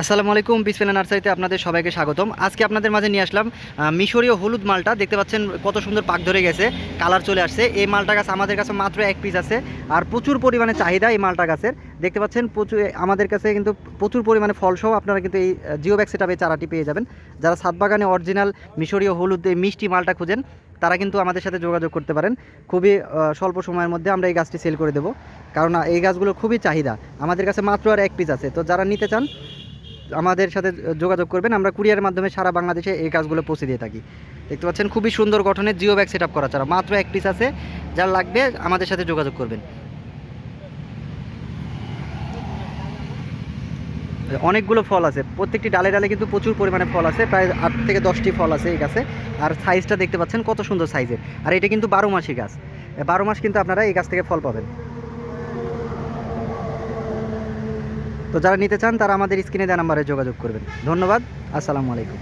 আসসালামু আলাইকুম বিসপেনা নার্সারিতে আপনাদের সবাইকে স্বাগতম। আজকে আপনাদের মাঝে নিয়ে আসলাম মিশরীয় হলুদ মালটা। দেখতে পাচ্ছেন কত সুন্দর পাক ধরে গেছে, কালার চলে আসছে। এই মালটা গাছ আমাদের কাছে মাত্র এক পিস আছে, আর প্রচুর পরিমাণে চাহিদা এই মালটা গাছের। দেখতে পাচ্ছেন প্রচুর আমাদের কাছে কিন্তু প্রচুর পরিমাণে ফলসহ আপনারা কিন্তু এই জিও ব্যাগ সেটাপে চারাটি পেয়ে যাবেন। যারা সাত বাগানে অরিজিনাল মিশরীয় হলুদ মিষ্টি মালটা খুঁজেন, তারা কিন্তু আমাদের সাথে যোগাযোগ করতে পারেন। খুবই স্বল্প সময়ের মধ্যে আমরা এই গাছটি সেল করে দেবো। কারণ এই গাছগুলো খুবই চাহিদা। আমাদের কাছে মাত্র আর এক পিস আছে। তো যারা নিতে চান আমাদের সাথে যোগাযোগ করবেন। আমরা কুরিয়ারের মাধ্যমে সারা বাংলাদেশে এই কাজগুলো পৌঁছে দিয়ে থাকি। দেখতে পাচ্ছেন, খুবই সুন্দর গঠনের জিও ব্যাগ সেট আপ করা ছাড়া। মাত্র এক পিস আছে, যার লাগবে আমাদের সাথে যোগাযোগ করবেন। অনেকগুলো ফল আছে। প্রত্যেকটি ডালে ডালে কিন্তু প্রচুর পরিমাণে ফল আছে। প্রায় আট থেকে দশটি ফল আছে এই গাছে। আর সাইজটা দেখতে পাচ্ছেন কত সুন্দর সাইজের আর এটা কিন্তু বারো মাসি গাছ। বারো মাস কিন্তু আপনারা এই গাছ থেকে ফল পাবেন। তো যারা নিতে চান তারা আমাদের স্ক্রিনে দেওয়া নাম্বারে যোগাযোগ করবেন। ধন্যবাদ আসসালামু আলাইকুম।